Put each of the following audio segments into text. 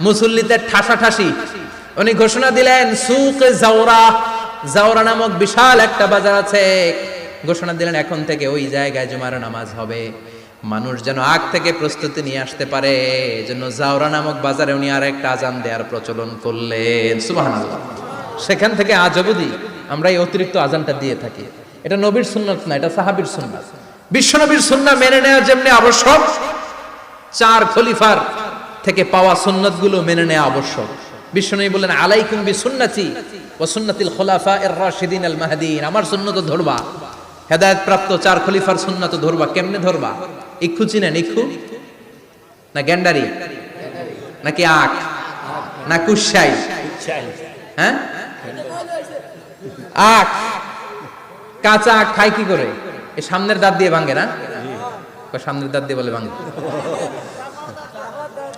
মুসল্লিদের ঠাসাঠাসি। উনি ঘোষণা দিলেন, সুক জাওরা। জাওরা নামক বিশাল একটা বাজার আছে। ঘোষণা দিলেন, এখন থেকে ওই জায়গায় জুমার নামাজ হবে। মানুষ যেন আগ থেকে প্রস্তুতি নিয়ে আসতে পারে। জন্য জাওরা নামক বাজারে উনি আর একটা আজান দেওয়ার প্রচলন করলেন। সুবহানাল্লাহ। সেখান থেকে আজ অবধি আমরা এই অতিরিক্ত আজানটা দিয়ে থাকি। এটা নবীর সুন্নত না, এটা সাহাবীর সুন্নাত। বিশ্বনবীর সুন্নাহ মেনে নেওয়া যেমনি আবশ্যক, চার খলিফার থেকে পাওয়া সুন্নতগুলো মেনে নেওয়া আবশ্যক। বিশ্বনবী বলেন আলাইকুম বি সুন্নতি ওয়া সুন্নাতিল খুলাফা এর রাশিদিন আল মাহদিন। আমার সুন্নত ধরবা। হেদায়েত প্রাপ্ত চার খলিফার সুন্নত ধরবা। কেমনে ধরবা? ইক্ষু চিনেন? ইক্ষু? না গ্যান্ডারি? নাকি আখ? না কুশাই হ্যাঁ? আখ। কাঁচা আখ খায় কি করে? এই সামনের দাঁত দিয়ে ভাঙে না? সামনের দাঁত দিয়ে বলে ভাঙে।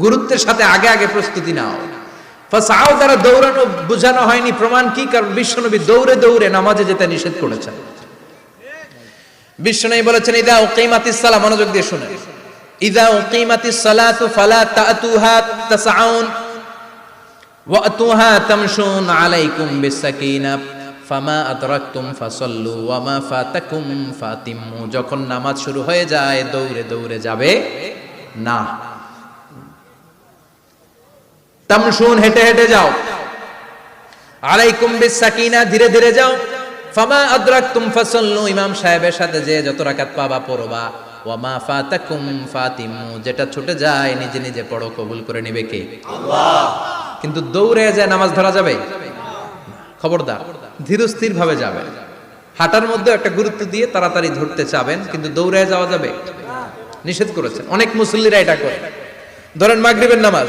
গুরুত্বের সাথে আগে আগে প্রস্তুতি নাও দৌড়ানো বোঝানো হয়নি প্রমাণ কি? কারণ বিশ্বনবী দৌড়ে দৌড়ে নামাজে যেতে নিষেধ করেছেন। বিশ্বনবী বলেছেন, ইদা মনোযোগ দিয়ে শুনে ইদা ফালা ওয়াতুহা তামশুন আলাইকুম বিসাকিনা ফামা আদরাকতুম ফাসাল্লু ওয়ামা ফাতাকুম ফাতিম্মু। যখন নামাজ শুরু হয়ে যায়, দৌড়ে দৌড়ে যাবে না। তামশুন হেঁটে হেঁটে যাও। আলাইকুম বিসাকিনা ধীরে ধীরে যাও। ফামা আদরাকতুম ফাসাল্লু ইমাম সাহেবের সাথে যে যত রাকাত পাবা পড়বা। ওয়ামা ফাতাকুম ফাতিম্মু যেটা ছুটে যায় নিজে নিজে পড়ো কবুল করে নেবে কে? আল্লাহ। কিন্তু দৌড়ে যায় নামাজ ধরা যাবে? খবরদার ধীরস্থির ভাবে যাবে। হাঁটার মধ্যে একটা গুরুত্ব দিয়ে তাড়াতাড়ি ধরতে চাবেন কিন্তু দৌড়ে যাওয়া যাবে? নিষেধ করেছেন। অনেক মুসল্লিরা এটা করে। ধরেন মাগরিবের নামাজ।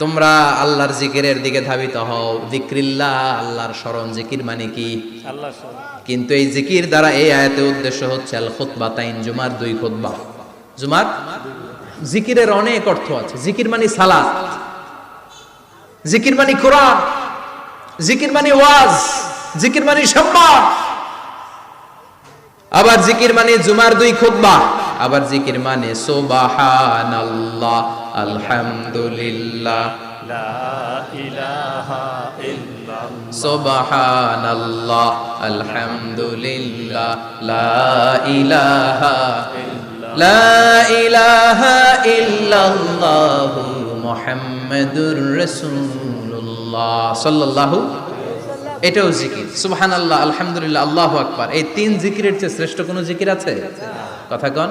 তোমরা আল্লাহর জিকিরের দিকে ধাবিত হও। যিকরিল্লাহ আল্লাহর স্মরণ। জিকির মানে কি? কিন্তু এই জিকির দ্বারা এই আয়াতের উদ্দেশ্য হচ্ছে আল খুতবা তাইন জুমার দুই খুতবা। জুমার জিকিরের অনেক অর্থ আছে। জিকির মানে সালাত। জিকির মানে কোরআন। জিকির মানে ওয়াজ। জিকির মানে সম্মান। আবার জিকির মানে জুমার দুই খুতবা। আবার জিকির মানে সুবহানাল্লাহ। আলহামদুলিল্লাহ। আলহামদুলিল্লাহ। লা ইলাহা লা ইলাহা ইল্লাল্লাহ মুহাম্মাদুর রাসূলুল্লাহ। সাল্লাল্লাহু এটাও জিকির। সুবহানাল্লাহ আলহামদুলিল্লাহ আল্লাহু আকবার। এই তিন জিকিরের চেয়ে শ্রেষ্ঠ কোনো জিকির আছে? কথা কন।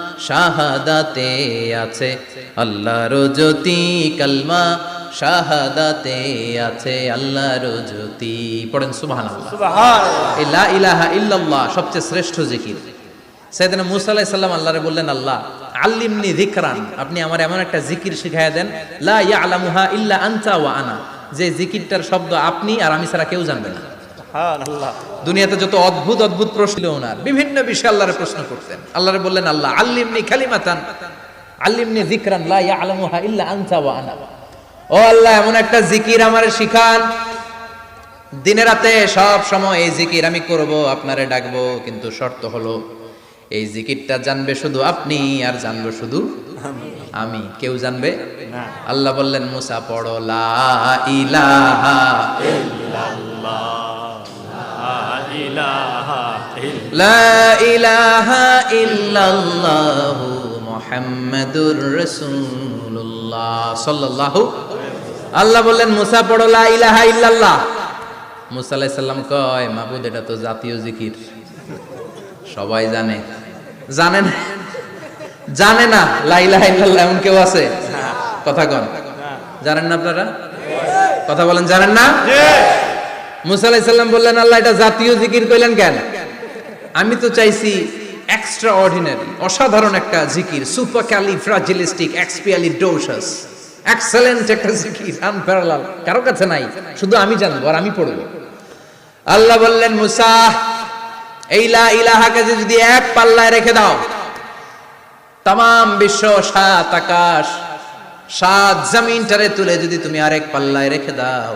শাহাদাতে আছে আল্লাহর জ্যোতি কলমা শাহাদাতে আছে আল্লাহর জ্যোতি। পড়েন সুবহানাল্লাহ। ইলাহা ইল্লাল্লাহ সবচেয়ে শ্রেষ্ঠ জিকির। সাইয়েদনা মুসা আলাইহিস সালাম আল্লাহরে বললেন আল্লাহ আল্লিমনি যিকরান। আপনি আমার এমন একটা জিকির শিখায়া দেন লা ইয়ালামুহা ইল্লা আনতা ওয়া আনা। যে জিকিরটার শব্দ আপনি আর আমি ছাড়া কেউ জানবে না। দুনিয়াতে যত অদ্ভুত অদ্ভুত প্রশ্ন ছিল ওনার বিভিন্ন বিষয়ে আল্লাহরে প্রশ্ন করতেন। আল্লাহরে বললেন আল্লাহ আল্লিমনি কালিমাতান আল্লিমনি যিকরান লা ইয়ালামুহা ইল্লা আনতা ওয়া আনা। ও আল্লাহ এমন একটা জিকির আমারে শিখান। দিনে রাতে সব সময় এই জিকির আমি করব আপনারে ডাকবো কিন্তু শর্ত হলো এই জিকিরটা জানবে শুধু আপনি আর জানব শুধু আমি। কেউ জানবে? আল্লাহ বললেন মুসা পড়ো লা ইলাহা ইল্লাল্লাহু। মুহাম্মাদুর সাল্লাল্লাহু আল্লাহ বললেন মুসা পড়ো লা ইলাহা ইল্লাল্লাহ। মুসা আলাইহিস সালাম কয় মাবুদ এটা তো জাতীয় জিকির। সবাই জানে। জানেন জানে না লা ইলাহা ইল্লাল্লাহ এমন কেউ আছে? কথা কন। জানেন না আপনারা? কথা বলেন জানেন না? মুসা আলাইহিস সালাম বললেন, আল্লাহ, এটা জাতীয় জিকির কইলেন কেন? আমি তো চাইছি এক্সট্রা অর্ডিনারি অসাধারণ একটা জিকির supercalifragilisticexpialidocious excellent একটা জিকির আনপ্যারালাল কারও কাছে নাই, শুধু আমি জানব আর আমি পড়ব। আল্লাহ বললেন, মুসা, এই লা ইলাহাকে যদি এক পাল্লায় রেখে দাও তাম বিশ্ব সাত আকাশ, সাত জমিনটারে তুলে যদি তুমি আরেক পাল্লায় রেখে দাও।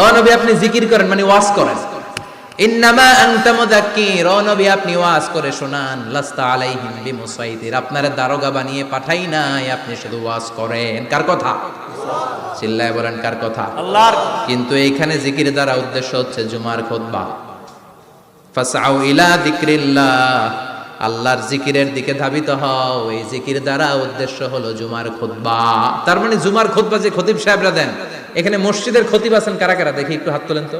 ও নবী আপনি জিকির করেন মানে ওয়াজ করেন। ইন্নামা আনতা মুযাক্কির ও নবী আপনি ওয়াজ করে শোনান লাস্তা আলাইহিম বিমুসাইতির। আপনারে দারোগা বানিয়ে পাঠাই নাই আপনি শুধু ওয়াজ করেন। কার কথা? চিল্লায় বলেন কার কথা? আল্লাহর কিন্তু এইখানে জিকির দ্বারা উদ্দেশ্য হচ্ছে জুমার খুতবা ফাসাউ ইলা যিকরিল্লাহ আল্লাহর জিকিরের দিকে ধাবিত হও। এই জিকির দ্বারা উদ্দেশ্য হলো জুমার খুতবা তার মানে জুমার খুতবা যে খতিব সাহেবরা দেন এখানে মসজিদের খতিব আছেন কারা কারা? দেখি একটু হাত তোলেন তো।